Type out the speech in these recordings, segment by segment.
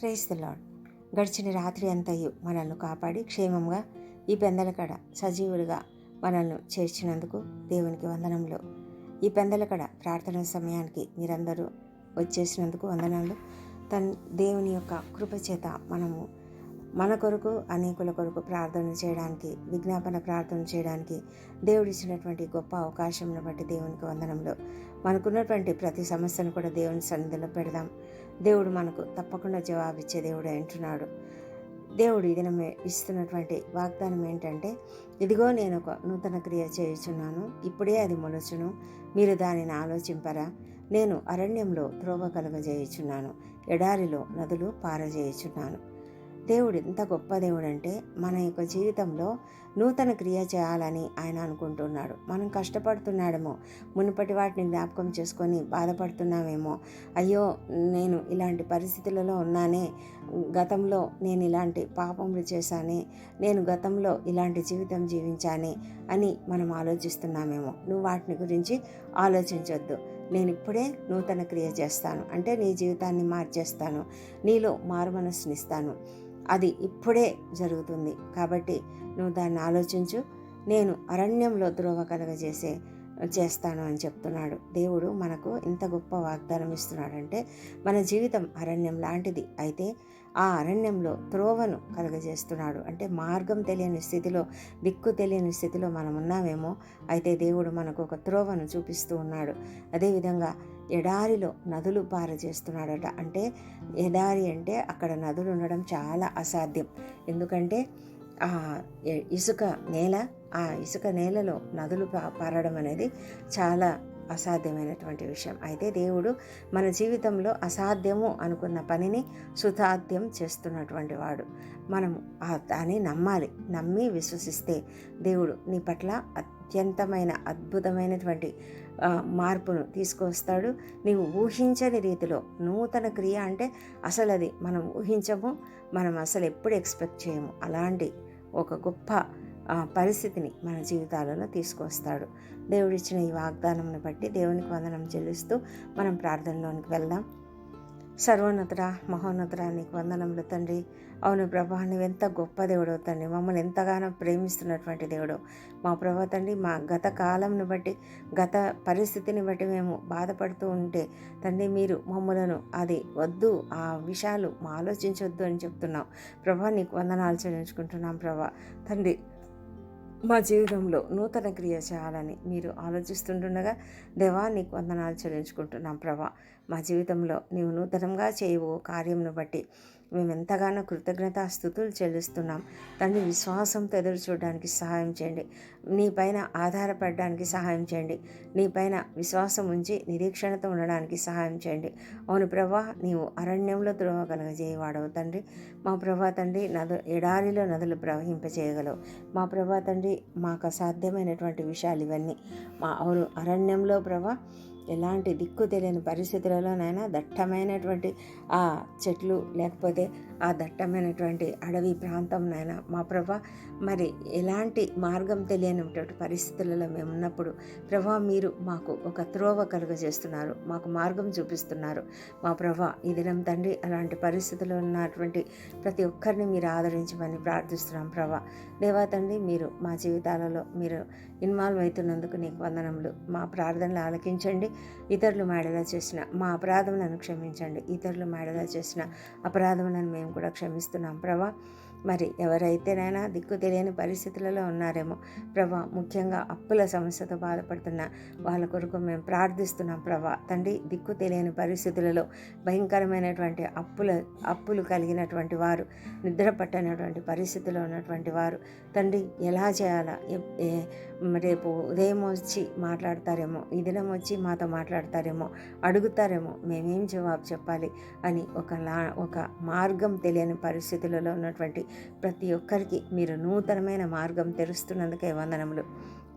Praise the lord గడిచిన రాత్రి అంతయు మనల్ని కాపాడి క్షేమంగా ఈ పెందలకడ సజీవులుగా మనల్ని చేర్చినందుకు దేవునికి వందనములు. ఈ పెందలకడ ప్రార్థన సమయానికి మీరందరూ వచ్చేసినందుకు వందనాలు. తన్ దేవుని యొక్క కృపచేత మనము మన కొరకు అనేకుల కొరకు ప్రార్థన చేయడానికి విజ్ఞాపన ప్రార్థన చేయడానికి దేవుడు ఇచ్చినటువంటి గొప్ప అవకాశంను బట్టి దేవునికి వందనంలో మనకున్నటువంటి ప్రతి సమస్యను కూడా దేవుని సన్నిధిలో పెడదాం. దేవుడు మనకు తప్పకుండా జవాబిచ్చే దేవుడు అంటున్నాడు. దేవుడు ఇది ఇస్తున్నటువంటి వాగ్దానం ఏంటంటే ఇదిగో నేను ఒక నూతన క్రియ చేయుచున్నాను ఇప్పుడే అది మొలచును మీరు దానిని ఆలోచింపరా. నేను అరణ్యంలో త్రోవ కలుగజేయుచున్నాను ఎడారిలో నదులు పారజేయుచున్నాను. దేవుడు ఎంత గొప్ప దేవుడు అంటే మన యొక్క జీవితంలో నూతన క్రియ చేయాలని ఆయన అనుకుంటున్నాడు. మనం కష్టపడుతున్నాడేమో మునుపటి వాటిని జ్ఞాపకం చేసుకొని బాధపడుతున్నామేమో అయ్యో నేను ఇలాంటి పరిస్థితులలో ఉన్నానే గతంలో నేను ఇలాంటి పాపములు చేశానే నేను గతంలో ఇలాంటి జీవితం జీవించానే అని మనం ఆలోచిస్తున్నామేమో. నువ్వు వాటిని గురించి ఆలోచించొద్దు. నేను ఇప్పుడే నూతన క్రియ చేస్తాను. అంటే నీ జీవితాన్ని మార్చేస్తాను. నీలో మారు మనస్సునిస్తాను. అది ఇప్పుడే జరుగుతుంది. కాబట్టి నువ్వు దాన్ని ఆలోచించు. నేను అరణ్యంలో ద్రోవ కలగజేసే చేస్తాను అని చెప్తున్నాడు. దేవుడు మనకు ఇంత గొప్ప వాగ్దానం ఇస్తున్నాడంటే మన జీవితం అరణ్యం లాంటిది. అయితే ఆ అరణ్యంలో త్రోవను కలుగజేస్తున్నాడు. అంటే మార్గం తెలియని స్థితిలో దిక్కు తెలియని స్థితిలో మనం ఉన్నామేమో అయితే దేవుడు మనకు ఒక త్రోవను చూపిస్తూ ఉన్నాడు. అదేవిధంగా ఎడారిలో నదులు పారజేస్తున్నాడట. అంటే ఎడారి అంటే అక్కడ నదులు ఉండడం చాలా అసాధ్యం. ఎందుకంటే ఆ ఇసుక నేల ఆ ఇసుక నేలలో నదులు పారడం అనేది చాలా అసాధ్యమైనటువంటి విషయం. అయితే దేవుడు మన జీవితంలో అసాధ్యము అనుకున్న పనిని సుతాధ్యం చేస్తున్నటువంటి వాడు. మనము దాన్ని నమ్మాలి. నమ్మి విశ్వసిస్తే దేవుడు నీ పట్ల అత్యంతమైన అద్భుతమైనటువంటి మార్పును తీసుకొస్తాడు. నీవు ఊహించని రీతిలో నూతన క్రియ అంటే అసలు అది మనం ఊహించము మనం అసలు ఎప్పుడు ఎక్స్పెక్ట్ చేయము. అలాంటి ఒక గొప్ప పరిస్థితిని మన జీవితాలలో తీసుకొస్తాడు. దేవుడిచ్చిన ఈ వాగ్దానంను బట్టి దేవునికి వందనం చెల్లిస్తూ మనం ప్రార్థనలోనికి వెళ్దాం. సర్వోన్నతుడ మహోన్నతుడ నీకు వందనములు తండ్రి. అవును ప్రభా ఎంత గొప్ప దేవుడు తండ్రి. మమ్మల్ని ఎంతగానో ప్రేమిస్తున్నటువంటి దేవుడు మా ప్రభా తండ్రి మా గత కాలంను బట్టి గత పరిస్థితిని బట్టి మేము బాధపడుతూ ఉంటే తండ్రి మీరు మమ్మలను అది వద్దు ఆ విషయాలు మా ఆలోచించొద్దు అని చెప్తున్నాం ప్రభా నీకు వందనాలు చెల్లించుకుంటున్నాం ప్రభా. తండ్రి మా జీవితంలో నూతన క్రియ చేయాలని మీరు ఆలోచిస్తుండగా దేవా నీకు వందనాలు చెల్లించుకుంటున్నాం. ప్రభా మా జీవితంలో నీవు నూతనంగా చేయవు. కార్యంను బట్టి మేము ఎంతగానో కృతజ్ఞత స్థుతులు చెల్లిస్తున్నాం. తండ్రి విశ్వాసంతో ఎదురు చూడడానికి సహాయం చేయండి. నీ పైన ఆధారపడడానికి సహాయం చేయండి. నీ పైన విశ్వాసం ఉంచి నిరీక్షణతో ఉండడానికి సహాయం చేయండి. అవును ప్రభా నీవు అరణ్యంలో త్రోవ కలగజేయవాడవు తండ్రి. మా ప్రభా తండ్రి నదు ఎడారిలో నదులు ప్రవహింపజేయగలవు మా ప్రభా తండ్రి మాకు అసాధ్యమైనటువంటి విషయాలు ఇవన్నీ. మా అవును అరణ్యంలో ప్రభా ఎలాంటి దిక్కు తెలియని పరిస్థితులలోనైనా దట్టమైనటువంటి ఆ చెట్లు లేకపోతే ఆ దట్టమైనటువంటి అడవి ప్రాంతంనైనా మా ప్రభా మరి ఎలాంటి మార్గం తెలియనటువంటి పరిస్థితులలో మేము ఉన్నప్పుడు ప్రభా మీరు మాకు ఒక త్రోవ కలుగజేస్తున్నారు మాకు మార్గం చూపిస్తున్నారు. మా ప్రభా ఈ దినం తండ్రి అలాంటి పరిస్థితుల్లో ఉన్నటువంటి ప్రతి ఒక్కరిని మీరు ఆదరించమని ప్రార్థిస్తున్నాం ప్రభా. దేవా తండ్రి మీరు మా జీవితాలలో మీరు ఇన్వాల్వ్ అవుతున్నందుకు నీకు వందనములు. మా ప్రార్థనలు ఆలకించండి ఇతరులు మేడలా చేసిన మా అపరాధములను క్షమించండి ఇతరులు మేడలా చేసిన అపరాధములను మేము కూడా క్షమిస్తున్నాం. ప్రభా మరి ఎవరైతేనైనా దిక్కు తెలియని పరిస్థితులలో ఉన్నారేమో. ప్రభా ముఖ్యంగా అప్పుల సమస్యతో బాధపడుతున్న వాళ్ళ కొరకు మేము ప్రార్థిస్తున్నాం ప్రభా. తండ్రి దిక్కు తెలియని పరిస్థితులలో భయంకరమైనటువంటి అప్పుల అప్పులు కలిగినటువంటి వారు నిద్ర పట్టనటువంటి పరిస్థితిలో ఉన్నటువంటి వారు తండ్రి ఎలా చేయాలా? రేపు ఉదయం వచ్చి మాట్లాడతారేమో ఈ దినం వచ్చి మాతో మాట్లాడతారేమో అడుగుతారేమో మేమేం జవాబు చెప్పాలి అని ఒక లా ఒక మార్గం తెలియని పరిస్థితులలో ఉన్నటువంటి ప్రతి ఒక్కరికి మీరు నూతనమైన మార్గం తెరుస్తున్నందుకే వందనములు.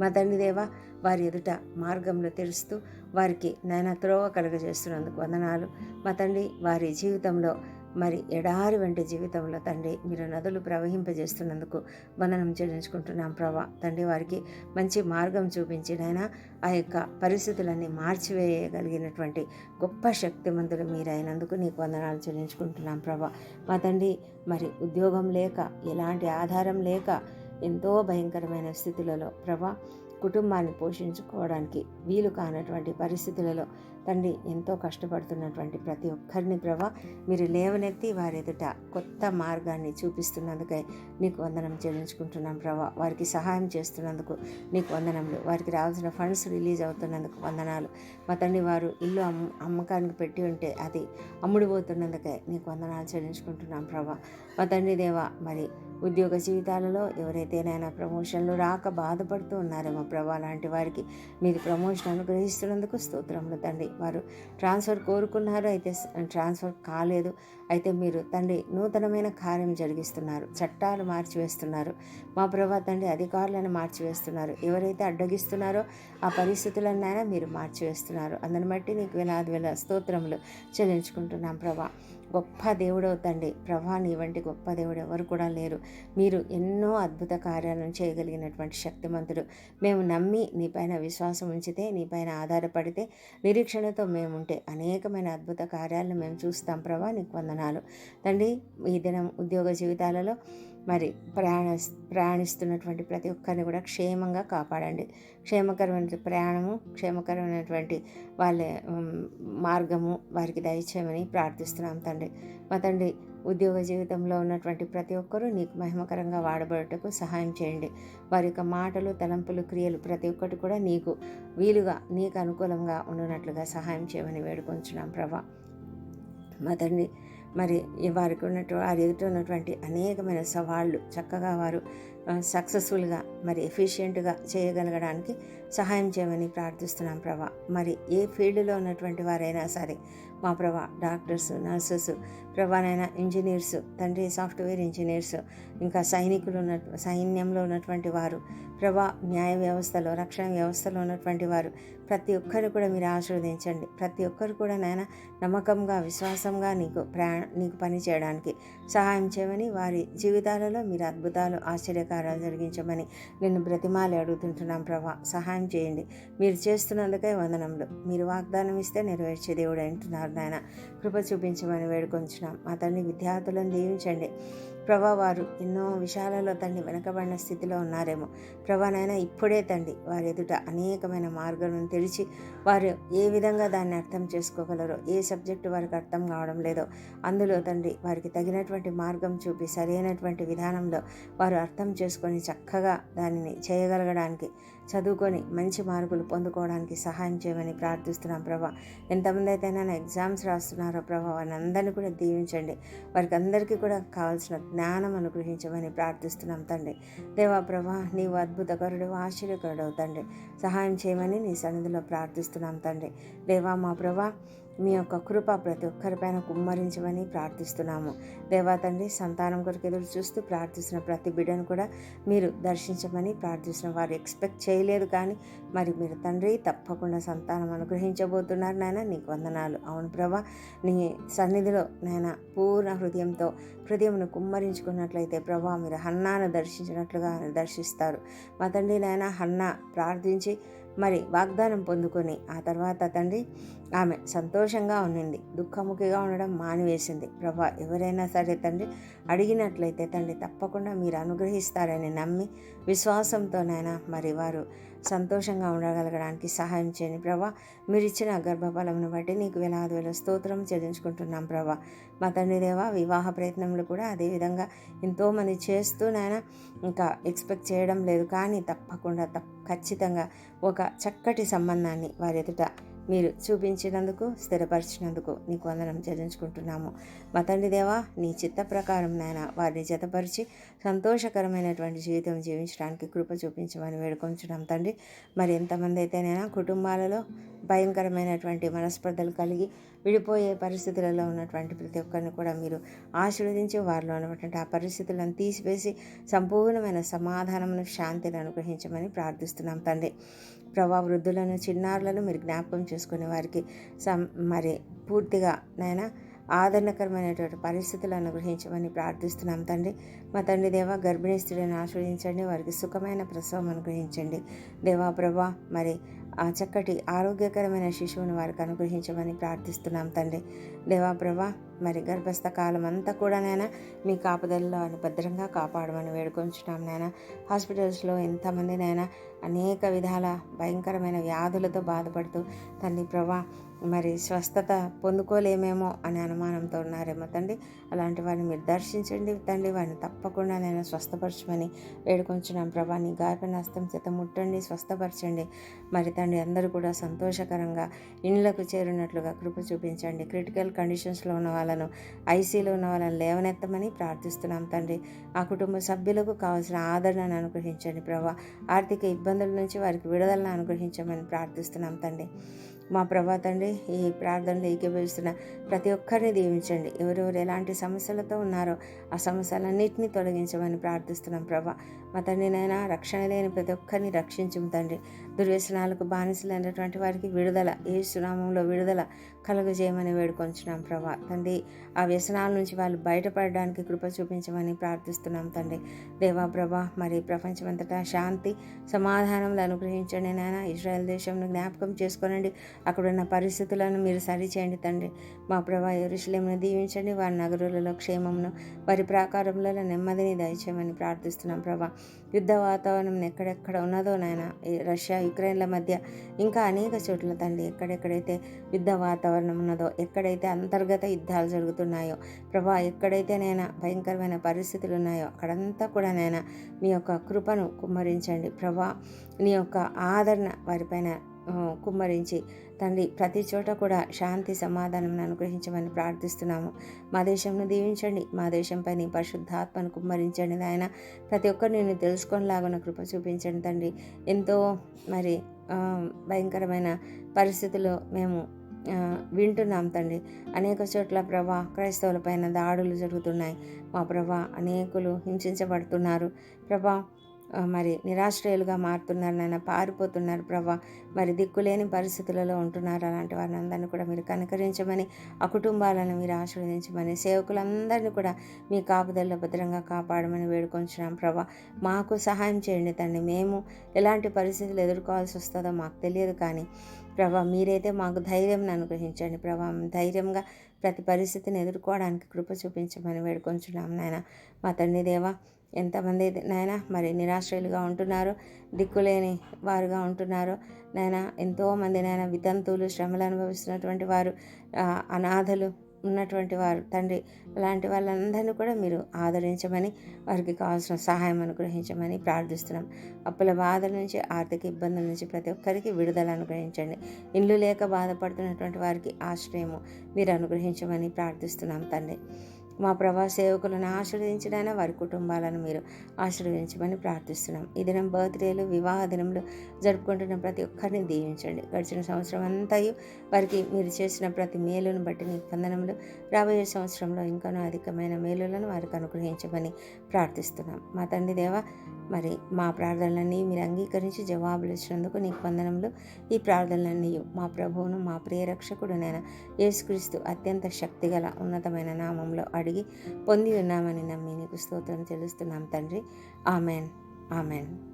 మా తండ్రి దేవ వారి ఎదుట మార్గంలో తెరుస్తూ వారికి నాయన త్రోవ కలుగజేస్తున్నందుకు వందనాలు. మా తండ్రి వారి జీవితంలో మరి ఎడారి వంటి జీవితంలో తండ్రి మీరు నదులు ప్రవహింపజేస్తున్నందుకు వందనం చెల్లించుకుంటున్నాం ప్రభా. తండ్రి వారికి మంచి మార్గం చూపించి నాయన ఆ యొక్క పరిస్థితులన్నీ మార్చివేయగలిగినటువంటి గొప్ప శక్తిమంతుడు మీరైనందుకు నీకు వందనాలు చెల్లించుకుంటున్నాం ప్రభా. మా తండ్రి మరి ఉద్యోగం లేక ఎలాంటి ఆధారం లేక ఎంతో భయంకరమైన స్థితులలో ప్రభా కుటుంబాన్ని పోషించుకోవడానికి వీలు కానటువంటి పరిస్థితులలో తండ్రి ఎంతో కష్టపడుతున్నటువంటి ప్రతి ఒక్కరిని ప్రభా మీరు లేవనెత్తి వారి ఎదుట కొత్త మార్గాన్ని చూపిస్తున్నందుకై నీకు వందనం చెల్లించుకుంటున్నాం ప్రభా. వారికి సహాయం చేస్తున్నందుకు నీకు వందనములు. వారికి రావాల్సిన ఫండ్స్ రిలీజ్ అవుతున్నందుకు వందనాలు. మా తండ్రి వారు ఇల్లు అమ్ అమ్మకానికి పెట్టి ఉంటే అది అమ్ముడుపోతున్నందుకే నీకు వందనాలు చెల్లించుకుంటున్నాం ప్రభా. మా తండ్రి దేవ మరి ఉద్యోగ జీవితాలలో ఎవరైతేనైనా ప్రమోషన్లు రాక బాధపడుతూ ఉన్నారేమో ప్రభా. లాంటి వారికి మీరు ప్రమోషన్ అనుగ్రహిస్తున్నందుకు స్తోత్రములు తండ్రి. వారు ట్రాన్స్ఫర్ కోరుకున్నారు. అయితే ట్రాన్స్ఫర్ కాలేదు. అయితే మీరు తండ్రి నూతనమైన కార్యం జరిగిస్తున్నారు. చట్టాలు మార్చివేస్తున్నారు. మా ప్రభా తండ్రి అధికారులను మార్చివేస్తున్నారు. ఎవరైతే అడ్డగిస్తున్నారో ఆ పరిస్థితులన్నైనా మీరు మార్చివేస్తున్నారు. అందుని బట్టి నీకు వేలాది వేల స్తోత్రములు చెల్లించుకుంటున్నాం ప్రభా. గొప్ప దేవుడు తండ్రి ప్రభా నీ వంటి గొప్ప దేవుడు ఎవరు కూడా లేరు. మీరు ఎన్నో అద్భుత కార్యాలను చేయగలిగినటువంటి శక్తిమంతుడు. మేము నమ్మి నీపైన విశ్వాసం ఉంచితే నీపైన ఆధారపడితే నిరీక్షణతో మేముంటే అనేకమైన అద్భుత కార్యాలను మేము చూస్తాం. ప్రభా నీకు వందనాలు. తండ్రి ఈ దినం ఉద్యోగ జీవితాలలో మరి ప్రయాణ ప్రయాణిస్తున్నటువంటి ప్రతి ఒక్కరిని కూడా క్షేమంగా కాపాడండి. క్షేమకరమైన ప్రయాణము క్షేమకరమైనటువంటి వాళ్ళ మార్గము వారికి దయచేయమని ప్రార్థిస్తున్నాం తండ్రి. మా తండ్రి ఉద్యోగ జీవితంలో ఉన్నటువంటి ప్రతి ఒక్కరూ నీకు మహిమకరంగా వాడబడటకు సహాయం చేయండి. వారి యొక్క మాటలు తలంపులు క్రియలు ప్రతి ఒక్కటి కూడా నీకు వీలుగా నీకు అనుకూలంగా ఉండునట్లుగా సహాయం చేయమని వేడుకొంచున్నాం ప్రభా. మా తండ్రి మరి వారికి ఉన్నటువంటి వారి ఎదుట ఉన్నటువంటి అనేకమైన సవాళ్ళు చక్కగా వారు సక్సెస్ఫుల్గా మరి ఎఫిషియెంట్గా చేయగలగడానికి సహాయం చేయమని ప్రార్థిస్తున్నాం ప్రభా. మరి ఏ ఫీల్డ్లో ఉన్నటువంటి వారైనా సరే మా ప్రభా డాక్టర్స్ నర్సెస్ ప్రభానైనా ఇంజనీర్స్ తండ్రి సాఫ్ట్వేర్ ఇంజనీర్స్ ఇంకా సైనికులు ఉన్న సైన్యంలో ఉన్నటువంటి వారు ప్రభా న్యాయ వ్యవస్థలో రక్షణ వ్యవస్థలో ఉన్నటువంటి వారు ప్రతి ఒక్కరు కూడా మీరు ఆశీర్వదించండి. ప్రతి ఒక్కరు కూడా నాయన నమ్మకంగా విశ్వాసంగా నీకు ప్రయాణ నీకు పని చేయడానికి సహాయం చేయమని వారి జీవితాలలో మీరు అద్భుతాలు ఆశ్చర్యకారాలు జరిగించమని నిన్ను బ్రతిమాలి అడుగుతుంటున్నాం ప్రభా. సహాయం చేయండి. మీరు చేస్తున్నందుకే వందనంలో మీరు వాగ్దానం ఇస్తే నెరవేర్చే దేవుడు అంటున్నారు నాయన. కృప చూపించమని వేడుకొంచున్నాం. మా తండ్రి విద్యార్థులను దీవించండి. ప్రభా వారు ఎన్నో విషయాలలో తండ్రి వెనకబడిన స్థితిలో ఉన్నారేమో. ప్రభానైనా ఇప్పుడే తండ్రి వారి ఎదుట అనేకమైన మార్గాలను తెరిచి వారు ఏ విధంగా దాన్ని అర్థం చేసుకోగలరో ఏ సబ్జెక్టు వారికి అర్థం కావడం లేదో అందులో తండ్రి వారికి తగినటువంటి మార్గం చూపి సరైనటువంటి విధానంలో వారు అర్థం చేసుకొని చక్కగా దానిని చేయగలగడానికి చదువుకొని మంచి మార్కులు పొందుకోవడానికి సహాయం చేయమని ప్రార్థిస్తున్నాం ప్రభా. ఎంతమంది అయితే నన్ను ఎగ్జామ్స్ రాస్తున్నారో ప్రభా వారిని అందరినీ కూడా దీవించండి. వారికి అందరికీ కూడా కావాల్సిన జ్ఞానం అనుగ్రహించమని ప్రార్థిస్తున్నాం తండ్రి. దేవా ప్రభా నీవు అద్భుతకరుడు ఆశ్చర్యకరుడు తండ్రి. సహాయం చేయమని నీ సన్నిధిలో ప్రార్థిస్తున్నాం తండ్రి. దేవా మా ప్రభా మీ యొక్క కృప ప్రతి ఒక్కరిపైన కుమ్మరించమని ప్రార్థిస్తున్నాము. దేవా తండ్రి సంతానం కొరకు ఎదురు చూస్తూ ప్రార్థిస్తున్న ప్రతి బిడ్డను కూడా మీరు దర్శించమని ప్రార్థిస్తున్న వారు ఎక్స్పెక్ట్ చేయలేదు కానీ మరి మీరు తండ్రి తప్పకుండా సంతానం అనుగ్రహించబోతున్నారు నాయన. నీకు వందనాలు. అవును ప్రభా నీ సన్నిధిలో నాయన పూర్ణ హృదయంతో హృదయంను కుమ్మరించుకున్నట్లయితే ప్రభా మీరు హన్నాను దర్శించినట్లుగా దర్శిస్తారు. మా తండ్రి నాయన హన్న ప్రార్థించి మరి వాగ్దానం పొందుకొని ఆ తర్వాత తండ్రి ఆమె సంతోషంగా ఉన్నింది దుఃఖముఖిగా ఉండడం మానివేసింది. ప్రభా ఎవరైనా సరే తండ్రి అడిగినట్లయితే తండ్రి తప్పకుండా మీరు అనుగ్రహిస్తారని నమ్మి విశ్వాసంతోనైనా మరి వారు సంతోషంగా ఉండగలగడానికి సహాయం చేయండి ప్రభా. మీరు ఇచ్చిన గర్భఫలమును బట్టి నీకు వేలాది వేల స్తోత్రం చెల్లించుకుంటున్నాం ప్రభా. మా తండ్రి దేవ వివాహ ప్రయత్నంలో కూడా అదేవిధంగా ఎంతోమంది చేస్తూ నాయన ఇంకా ఎక్స్పెక్ట్ చేయడం లేదు. కానీ తప్పకుండా తప్ప ఖచ్చితంగా ఒక చక్కటి సంబంధాన్ని వారి ఎదుట మీరు చూపించినందుకు స్థిరపరిచినందుకు నీకు వందనం చెల్లించుకుంటున్నాము. మా తండ్రి దేవా నీ చిత్త ప్రకారం నాయన వారిని జతపరిచి సంతోషకరమైనటువంటి జీవితం జీవించడానికి కృప చూపించమని వేడుకొంచున్నాం తండ్రి. మరి ఎంతమంది అయితేనైనా కుటుంబాలలో భయంకరమైనటువంటి మనస్పర్ధలు కలిగి విడిపోయే పరిస్థితులలో ఉన్నటువంటి ప్రతి ఒక్కరిని కూడా మీరు ఆశీర్వదించి వారిలో ఉన్నటువంటి ఆ పరిస్థితులను తీసివేసి సంపూర్ణమైన సమాధానమును శాంతిని అనుగ్రహించమని ప్రార్థిస్తున్నాం తండ్రి. ప్రభా వృద్ధులను చిన్నారులను మీరు జ్ఞాపకం చేసుకునే వారికి సం మరి పూర్తిగా నాయన ఆదరణకరమైనటువంటి పరిస్థితులు అనుగ్రహించమని ప్రార్థిస్తున్నాం తండ్రి. మా తండ్రి దేవ గర్భిణీ స్త్రీలను ఆశ్రయించండి వారికి సుఖమైన ప్రసవం అనుగ్రహించండి. దేవా ప్రభా మరి ఆ చక్కటి ఆరోగ్యకరమైన శిశువుని వారికి అనుగ్రహించమని ప్రార్థిస్తున్నాం తండ్రి. దేవా ప్రభా మరి గర్భస్థ కాలం అంతా కూడా నాయన మీ కాపుదలలో అని భద్రంగా కాపాడమని వేడుకొంచున్నాం నాయన. హాస్పిటల్స్లో ఎంతమంది నాయన అనేక విధాల భయంకరమైన వ్యాధులతో బాధపడుతూ తండ్రి ప్రభా మరి స్వస్థత పొందుకోలేమేమో అనే అనుమానంతో ఉన్నారేమో తండ్రి. అలాంటి వారిని మీరు దర్శించండి తండ్రి. వారిని తప్పకుండా నేను స్వస్థపరచమని వేడుకొంచున్నాం. ప్రభా నీ గాయపడిన హస్తం చేత ముట్టండి స్వస్థపరచండి. మరి తండ్రి అందరూ కూడా సంతోషకరంగా ఇండ్లకు చేరినట్లుగా కృప చూపించండి. క్రిటికల్ కండిషన్స్లో ఉన్న వాళ్ళను ఐసీలో ఉన్న వాళ్ళని లేవనెత్తమని ప్రార్థిస్తున్నాం తండ్రి. ఆ కుటుంబ సభ్యులకు కావాల్సిన ఆదరణను అనుగ్రహించండి ప్రభా. ఆర్థిక ఇబ్బందుల నుంచి వారికి విడుదలను అనుగ్రహించమని ప్రార్థిస్తున్నాం తండ్రి. మా ప్రభా తండ్రి ఈ ప్రార్థనలు ఏకీభవిస్తున్న ప్రతి ఒక్కరిని దీవించండి. ఎవరెవరు ఎలాంటి సమస్యలతో ఉన్నారో ఆ సమస్యలన్నింటినీ తొలగించమని ప్రార్థిస్తున్నాం ప్రభా. మా తండ్రినైనా రక్షణ లేని ప్రతి ఒక్కరిని రక్షించము తండ్రి. దుర్వ్యసనాలకు బానిసలైనటువంటి వారికి విడుదల ఏ సునామంలో విడుదల కలుగజేయమని వేడుకొంచున్నాం ప్రభా. తండ్రి ఆ వ్యసనాల నుంచి వాళ్ళు బయటపడడానికి కృప చూపించమని ప్రార్థిస్తున్నాం తండ్రి. దేవా ప్రభా మరి ప్రపంచమంతటా శాంతి సమాధానంలో అనుగ్రహించండి నాయన. ఇజ్రాయెల్ దేశంను జ్ఞాపకం చేసుకోనండి. అక్కడున్న పరిస్థితులను మీరు సరిచేయండి తండ్రి. మా ప్రభా ఎరుశలేమును దీవించండి. వారి నగరులలో క్షేమమును వారి ప్రాకారములలో నెమ్మదిని దయచేయమని ప్రార్థిస్తున్నాం ప్రభా. యుద్ధ వాతావరణం ఎక్కడెక్కడ ఉన్నదో నాయన రష్యా యుక్రెయిన్ల మధ్య ఇంకా అనేక చోట్ల తండ్రి ఎక్కడెక్కడైతే యుద్ధ వాతావరణం వాతావరణం ఉన్నదో ఎక్కడైతే అంతర్గత యుద్ధాలు జరుగుతున్నాయో ప్రభా ఎక్కడైతే నైనా భయంకరమైన పరిస్థితులు ఉన్నాయో అక్కడంతా కూడా నైనా మీ యొక్క కృపను కుమ్మరించండి. ప్రభా నీ యొక్క ఆదరణ వారిపైన కుమ్మరించి తండ్రి ప్రతి చోట కూడా శాంతి సమాధానం అనుగ్రహించమని ప్రార్థిస్తున్నాము. మా దేశంను దీవించండి. మా దేశంపై నీ పరిశుద్ధాత్మను కుమ్మరించండి ఆయన ప్రతి ఒక్కరు నేను తెలుసుకొనిలాగున కృప చూపించండి తండ్రి. ఎంతో మరి భయంకరమైన పరిస్థితుల్లో మేము వింటున్నాం తండ్రి. అనేక చోట్ల ప్రభా క్రైస్తవులపైన దాడులు జరుగుతున్నాయి. మా ప్రభా అనేకులు హింసించబడుతున్నారు. ప్రభా మరి నిరాశ్రయులుగా మారుతున్నారు నాయన పారిపోతున్నారు ప్రభా. మరి దిక్కులేని పరిస్థితులలో ఉంటున్నారు అలాంటి వారిని అందరినీ కూడా మీరు కనుకరించమని ఆ కుటుంబాలను మీరు ఆశీర్వదించమని సేవకులందరినీ కూడా మీ కాపుదల్లో భద్రంగా కాపాడమని వేడుకొంచున్నాం ప్రభా. మాకు సహాయం చేయండి తండ్రి. మేము ఎలాంటి పరిస్థితులు ఎదుర్కోవాల్సి వస్తుందో మాకు తెలియదు కానీ ప్రభా మీరైతే మాకు ధైర్యం అనుగ్రహించండి ప్రభా. ధైర్యంగా ప్రతి పరిస్థితిని ఎదుర్కోవడానికి కృప చూపించమని వేడుకొంచున్నాం నాయన. మా తండ్రి దేవా ఎంతమంది నాయన మరి నిరాశ్రయులుగా ఉంటున్నారో దిక్కులేని వారుగా ఉంటున్నారో. నాయన ఎంతోమంది నాయన వితంతువులు శ్రమలు అనుభవిస్తున్నటువంటి వారు అనాథలు ఉన్నటువంటి వారు. తండ్రి అలాంటి వాళ్ళందరినీ కూడా మీరు ఆదరించమని వారికి కావాల్సిన సహాయం అనుగ్రహించమని ప్రార్థిస్తున్నాం. అప్పుల బాధల నుంచి ఆర్థిక ఇబ్బందుల నుంచి ప్రతి ఒక్కరికి విడుదల అనుగ్రహించండి. ఇల్లు లేక బాధపడుతున్నటువంటి వారికి ఆశ్రయము మీరు అనుగ్రహించమని ప్రార్థిస్తున్నాం తండ్రి. మా ప్రభా సేవకులను ఆశీర్వదించడానికి వారి కుటుంబాలను మీరు ఆశీర్వదించమని ప్రార్థిస్తున్నాం. ఈ దినం బర్త్డేలు వివాహ దినంలో జరుపుకుంటున్న ప్రతి ఒక్కరిని దీవించండి. గడిచిన సంవత్సరం అంతయు వారికి మీరు చేసిన ప్రతి మేలును బట్టి నీ వందనములు. రాబోయే సంవత్సరంలో ఇంకనూ అధికమైన మేలులను వారికి అనుగ్రహించమని ప్రార్థిస్తున్నాం. మా తండ్రి దేవ మరి మా ప్రార్థనలన్నీ మీరు అంగీకరించి జవాబులు ఇచ్చినందుకు నీకు వందనములు. ఈ ప్రార్థనలన్నీ మా ప్రభువును మా ప్రియరక్షకుడు నేను యేసుక్రీస్తు అత్యంత శక్తిగల ఉన్నతమైన నామంలో అడిగి పొంది ఉన్నామని నమ్మి నీకు స్తోత్రం తెలుస్తున్నాం తండ్రి. ఆమెన్. ఆమెన్.